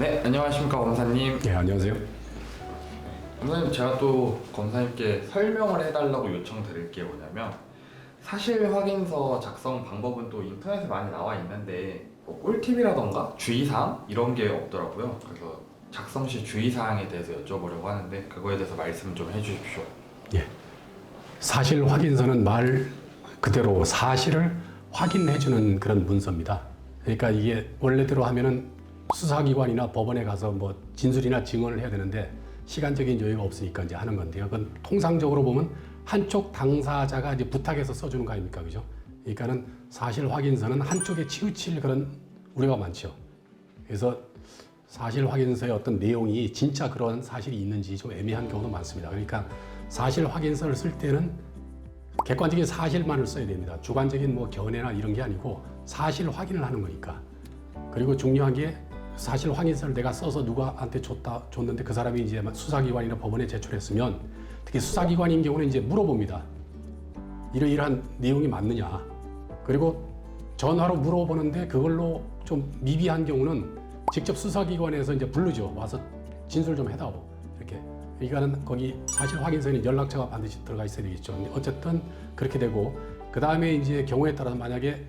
네, 안녕하십니까 검사님. 네, 안녕하세요. 검사님 제가 또 검사님께 설명을 해달라고 요청드릴 게 뭐냐면 사실 확인서 작성 방법은 또 인터넷에 많이 나와 있는데 뭐 꿀팁이라던가 주의사항 이런 게 없더라고요. 그래서 작성 시 주의사항에 대해서 여쭤보려고 하는데 그거에 대해서 말씀 좀 해주십시오. 예. 사실 확인서는 말 그대로 사실을 확인해 주는 그런 문서입니다. 그러니까 이게 원래대로 하면은 수사기관이나 법원에 가서 뭐 진술이나 증언을 해야 되는데 시간적인 여유가 없으니까 이제 하는 건데요. 그건 통상적으로 보면 한쪽 당사자가 이제 부탁해서 써주는 거 아닙니까? 그죠? 그러니까는 사실 확인서는 한쪽에 치우칠 그런 우려가 많죠. 그래서 사실 확인서의 어떤 내용이 진짜 그런 사실이 있는지 좀 애매한 경우도 많습니다. 그러니까 사실 확인서를 쓸 때는 객관적인 사실만을 써야 됩니다. 주관적인 뭐 견해나 이런 게 아니고 사실 확인을 하는 거니까. 그리고 중요한 게 사실 확인서를 내가 써서 누구한테 줬다 줬는데 그 사람이 이제 수사기관이나 법원에 제출했으면 특히 수사기관인 경우는 이제 물어봅니다. 이러이러한 내용이 맞느냐. 그리고 전화로 물어보는데 그걸로 좀 미비한 경우는 직접 수사기관에서 이제 부르죠. 와서 진술 좀 해다오. 이렇게. 그러니까는 거기 사실 확인서에는 연락처가 반드시 들어가 있어야 되겠죠. 어쨌든 그렇게 되고 그 다음에 이제 경우에 따라서 만약에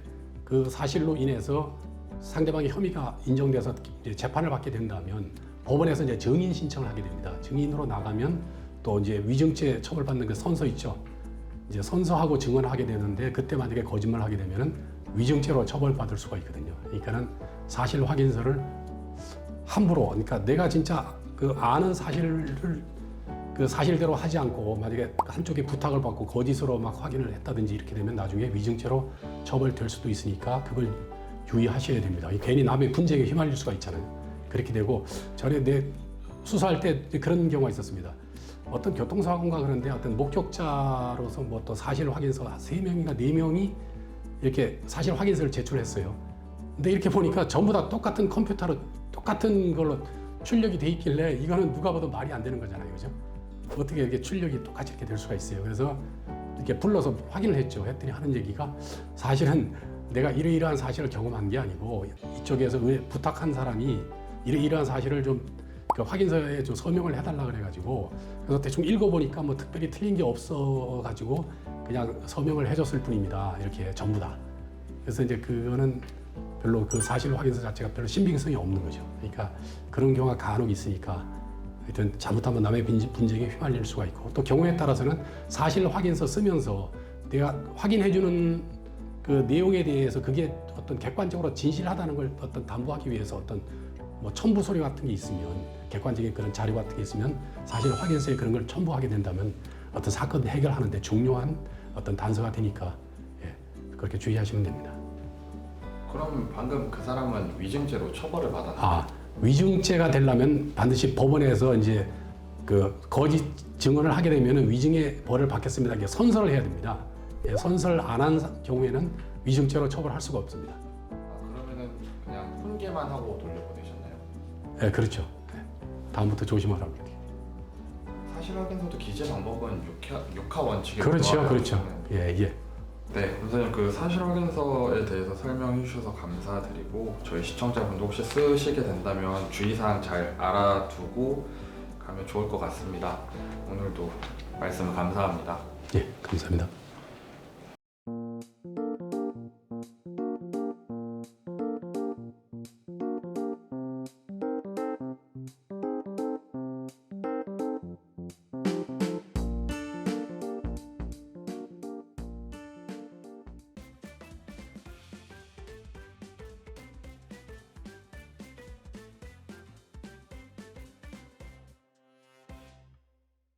그 사실로 인해서 상대방의 혐의가 인정돼서 이제 재판을 받게 된다면 법원에서 이제 증인 신청을 하게 됩니다. 증인으로 나가면 또 이제 위증죄 처벌받는 그 선서 있죠. 이제 선서하고 증언하게 되는데 그때 만약에 거짓말을 하게 되면은 위증죄로 처벌받을 수가 있거든요. 그러니까는 사실 확인서를 함부로 그러니까 내가 진짜 그 아는 사실을 그 사실대로 하지 않고 만약에 한쪽에 부탁을 받고 거짓으로 막 확인을 했다든지 이렇게 되면 나중에 위증죄로 처벌될 수도 있으니까 그걸 유의하셔야 됩니다. 괜히 남의 분쟁에 휘말릴 수가 있잖아요. 그렇게 되고 전에 내 수사할 때 그런 경우가 있었습니다. 어떤 교통사고인가 그런데 어떤 목격자로서 뭐 또 사실 확인서 세 명인가 네 명이 이렇게 사실 확인서를 제출했어요. 근데 이렇게 보니까 전부 다 똑같은 컴퓨터로 똑같은 걸로 출력이 돼 있길래 이거는 누가 봐도 말이 안 되는 거잖아요. 그죠? 어떻게 이렇게 출력이 똑같이 이렇게 될 수가 있어요. 그래서 이렇게 불러서 확인을 했죠. 했더니 하는 얘기가 사실은 내가 이러이러한 사실을 경험한 게 아니고 이쪽에서 의- 부탁한 사람이 이러이러한 사실을 좀그 확인서에 좀 서명을 해달라 그래가지고 그래서 대충 읽어보니까 뭐 특별히 틀린 게 없어가지고 그냥 서명을 해줬을 뿐입니다. 이렇게 전부 다. 그래서 이제 그거는 별로 그 사실 확인서 자체가 별로 신빙성이 없는 거죠. 그러니까 그런 경우가 간혹 있으니까 하여튼 잘못하면 남의 빈- 분쟁에 휘말릴 수가 있고 또 경우에 따라서는 사실 확인서 쓰면서 내가 확인해주는 그 내용에 대해서 그게 어떤 객관적으로 진실하다는 걸 어떤 담보하기 위해서 어떤 뭐 첨부 서류 같은 게 있으면 객관적인 그런 자료 같은 게 있으면 사실 확인서에 그런 걸 첨부하게 된다면 어떤 사건 해결하는데 중요한 어떤 단서가 되니까 예, 그렇게 주의하시면 됩니다. 그럼 방금 그 사람은 위증죄로 처벌을 받았나요? 아 위증죄가 되려면 반드시 법원에서 이제 그 거짓 증언을 하게 되면 위증의 벌을 받겠습니다. 이게 선서를 해야 됩니다. 예, 선서를 안한 경우에는 위증죄로 처벌할 수가 없습니다. 아, 그러면은 그냥 훈계만 하고 돌려보내셨나요? 예, 그렇죠. 예, 다음부터 조심하라고. 사실 확인서도 기재 방법은 육하, 육하 원칙에 그렇죠, 그렇죠. 거잖아요. 예, 예. 네, 선생님 그 사실 확인서에 대해서 설명해 주셔서 감사드리고 저희 시청자분도 혹시 쓰시게 된다면 주의사항 잘 알아두고 가면 좋을 것 같습니다. 오늘도 말씀 감사합니다. 예, 감사합니다.